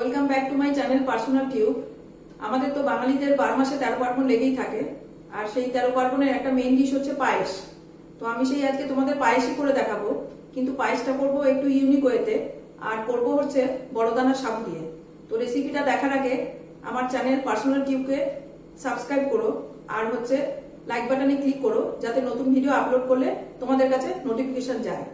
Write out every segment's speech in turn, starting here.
Welcome back to my channel personal tube আমাদের তো বাঙালিদের বারো মাসে তেরো পার্বণ লেগেই থাকে। আর সেই তেরো পার্বণের একটা মেইন ডিশ হচ্ছে পায়েস। তো আমি সেই আজকে তোমাদের পায়েসই করে দেখাবো। কিন্তু পায়েসটা করব একটু ইউনিক ওয়েতে আর করব হচ্ছে বড়দানা সাবু দিয়ে। তো রেসিপিটা দেখার আগে আমার চ্যানেল পার্সোনাল টিউবকে সাবস্ক্রাইব করো। আর হচ্ছে লাইক বাটনে ক্লিক করো। যাতে নতুন ভিডিও আপলোড করলে তোমাদের কাছে নোটিফিকেশন যায়।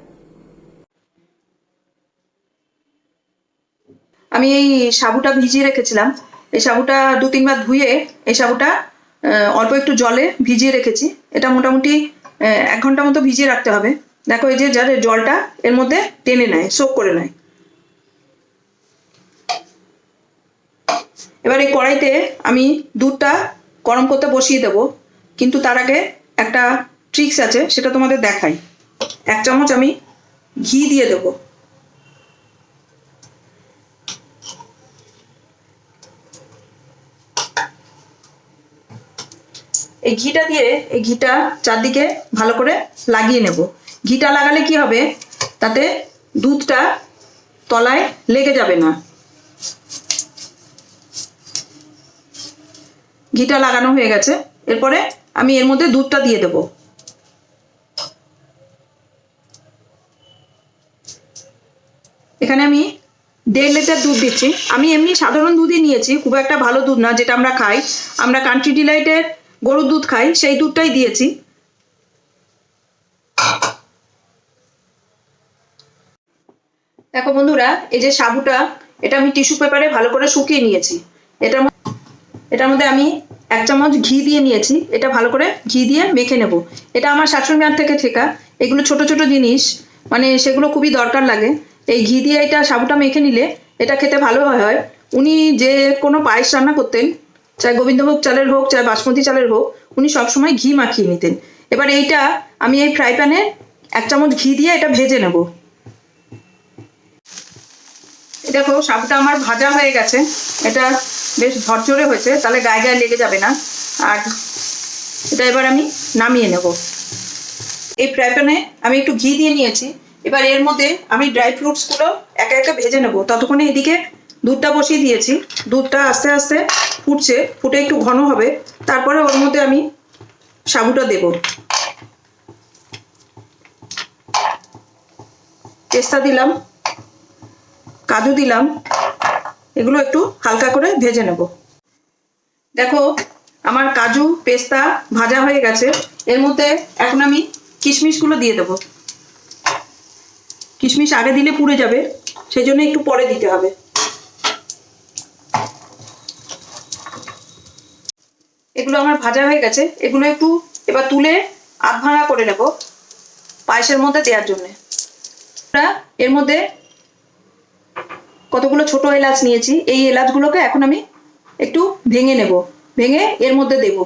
আমি এই সাবুটা ভিজিয়ে রেখেছিলাম। এই সাবুটা দু, তিনবার ধুয়ে এই সাবুটা অল্প একটু জলে ভিজিয়ে রেখেছি। এটা মোটামুটি এক ঘণ্টা মতো ভিজিয়ে রাখতে হবে। দেখো এই যে যার জলটা এর মধ্যে টেনে নেয়, সোক করে নেয়। এবার এই কড়াইতে আমি দুধটা গরম করতে বসিয়ে দেবো। কিন্তু তার আগে একটা ট্রিক্স আছে, সেটা তোমাদের দেখাই। এক চামচ আমি ঘি দিয়ে দেবো। এই ঘিটা দিয়ে এই ঘিটা চারদিকে ভালো করে লাগিয়ে নেব। ঘিটা লাগালে কি হবে? তাতে দুধটা তলায় লেগে যাবে না। ঘিটা লাগানো হয়ে গেছে। এরপরে আমি এর মধ্যে দুধটা দিয়ে দেব। এখানে আমি দেড় লিটার দুধ দিচ্ছি। আমি এমনি সাধারণ দুধই নিয়েছি, খুব একটা ভালো দুধ না, যেটা আমরা খাই। আমরা কান্ট্রি ডিলাইটের গরুর দুধ খাই, সেই দুধটাই দিয়েছি। দেখো বন্ধুরা, এই যে সাবুটা, এটা আমি টিস্যু পেপারে ভালো করে শুকিয়ে নিয়েছি। এটার ম- এটার মধ্যে আমি এক চামচ ঘি দিয়ে নিয়েছি। এটা ভালো করে ঘি দিয়ে মেখে নেব। এটা আমার শাশুড়ি মার থেকে ঠেকা। এগুলো ছোট ছোট জিনিস মানে সেগুলো খুবই দরকার লাগে। এই ঘি দিয়ে এটা সাবুটা মেখে নিলে এটা খেতে ভালো হয়। উনি যে কোনো পায়েস রান্না করতেন চাই গোবিন্দভোগ চালের হোক চাই বাসমতি চালের হোক উনি সবসময় ঘি মাখিয়ে নিতেন। এবার এইটা আমি এই ফ্রাই প্যানে এক চামচ ঘি দিয়ে এটা ভেজে নেব। দেখো সাবুটা আমার ভাজা হয়ে গেছে। এটা বেশ ঝরঝরে হয়েছে, তাহলে গায়ে গায়ে লেগে যাবে না। আর এটা এবার আমি নামিয়ে নেব। এই ফ্রাই প্যানে আমি একটু ঘি দিয়ে নিয়েছি। এবার এর মধ্যে আমি ড্রাই ফ্রুটসগুলো একা একা ভেজে নেব। ততক্ষণে এদিকে দুধটা বসিয়ে দিয়েছি। দুধটা আস্তে আস্তে ফুটছে, ফুটে একটু ঘন হবে। তারপরে ওর মধ্যে আমি সাবুটা দেব। পেস্তা দিলাম, কাজু দিলাম, এগুলো একটু হালকা করে ভেজে নেব। দেখো, আমার কাজু পেস্তা ভাজা হয়ে গেছে। এর মধ্যে এখন আমি কিশমিশগুলো দিয়ে দেবো। কিশমিশ আগে দিলে পুড়ে যাবে সেই জন্য একটু পরে দিতে হবে। এগুলো আমার ভাজা হয়ে গেছে, এগুলো একটু এবার তুলে আধ ভাঙা করে নেব পায়েসের মধ্যে দেওয়ার জন্যে। এর মধ্যে কতগুলো ছোট এলাচ নিয়েছি, এই এলাচগুলোকে এখন আমি একটু ভেঙে নেব, ভেঙে এর মধ্যে দেব।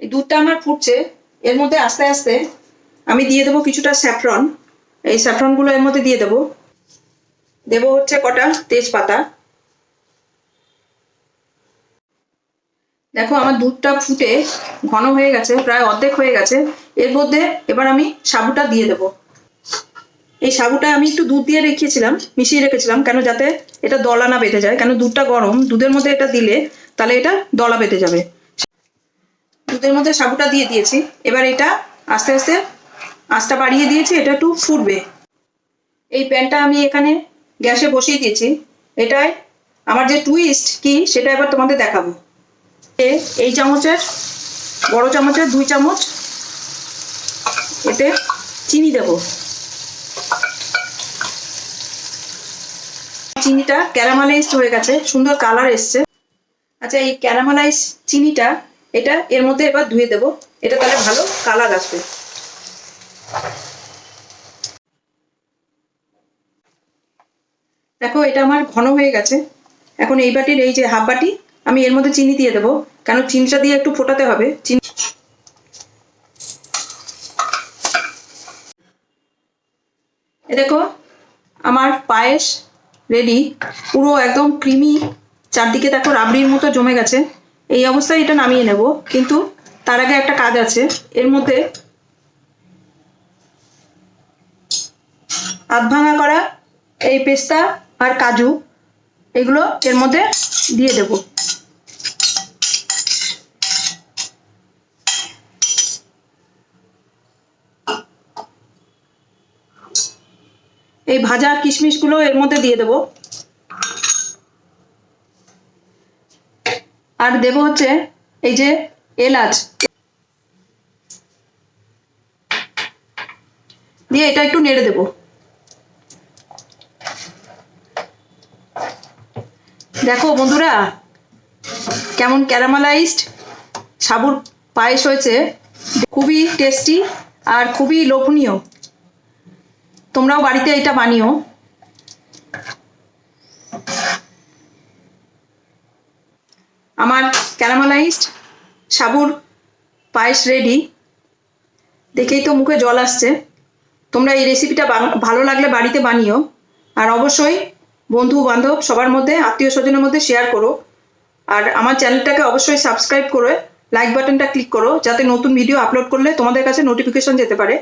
এই দুধটা আমার ফুটছে, এর মধ্যে আস্তে আস্তে আমি দিয়ে দেবো কিছুটা স্যাফরন, এই স্যাফরনগুলো এর মধ্যে দিয়ে দেবো। দেবো হচ্ছে কটা তেজপাতা। দেখো আমার দুধটা ফুটে ঘন হয়ে গেছে, প্রায় অর্ধেক হয়ে গেছে। এর মধ্যে এবার আমি সাবুটা দিয়ে দেবো। এই সাবুটা আমি একটু দুধ দিয়ে রেখেছিলাম, মিশিয়ে রেখেছিলাম, কেন যাতে এটা দলা না বেঁধে যায়। কেন দুধটা গরম, দুধের মধ্যে এটা দিলে তাহলে এটা দলা বেঁধে যাবে। দুধের মধ্যে সাবুটা দিয়ে দিয়েছি। এবার এটা আস্তে আস্তে আঁচটা বাড়িয়ে দিয়েছি, এটা একটু ফুটবে। এই প্যানটা আমি এখানে গ্যাসে বসিয়ে দিয়েছি। এটায় আমার যে টুইস্ট কি, সেটা এবার তোমাদের দেখাবো। এই চামচের, বড় চামচের দুই চামচ। এতে চিনি দেবো। চিনিটা ক্যারামালাইজড হয়ে গেছে, সুন্দর কালার এসছে। আচ্ছা এই ক্যারামালাইজ চিনিটা, এটা এর মধ্যে এবার ধুয়ে দেব। এটা তাহলে ভালো কালার আসবে। দেখো, এটা আমার ঘন হয়ে গেছে। এখন এই বাটির, এই যে হাফ বাটি আমি এর মধ্যে চিনি দিয়ে দেবো। কেন চিনিটা দিয়ে একটু ফোটাতে হবে? চিনি এ দেখো, আমার পায়েস রেডি পুরো একদম ক্রিমি চারদিকে দেখো রাবড়ির মতো জমে গেছে। এই অবস্থায় এটা নামিয়ে নেব। কিন্তু তার আগে একটা কাজ আছে। এর মধ্যে আধ ভাঙা করা এই পেস্তা আর কাজু, এগুলো এর মধ্যে দিয়ে দেব। এই ভাজা কিশমিশগুলো এর মধ্যে দিয়ে দেব। আর দেব হচ্ছে এই যে এলাচ। দিয়ে এটা একটু নেড়ে দেবো। দেখো বন্ধুরা, কেমন ক্যারামালাইজড সাবুর পায়েস হয়েছে। খুবই টেস্টি আর খুবই লোভনীয়। তোমরাও বাড়িতে এটা বানিও। আমার ক্যারামালাইজড সাবুর পায়েস রেডি দেখেই তো মুখে জল আসছে। তোমরা এই রেসিপিটা ভালো লাগলে বাড়িতে বানিও। আর অবশ্যই বন্ধু বান্ধব সবার মধ্যে, আত্মীয় স্বজনের মধ্যে শেয়ার করো। আর আমার চ্যানেলটাকে অবশ্যই সাবস্ক্রাইব করে লাইক বাটনটা ক্লিক করো, যাতে নতুন ভিডিও আপলোড করলে তোমাদের কাছে নোটিফিকেশন যেতে পারে।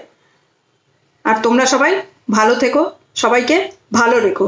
আর তোমরা সবাই ভালো থেকো সবাইকে ভালো রেখো।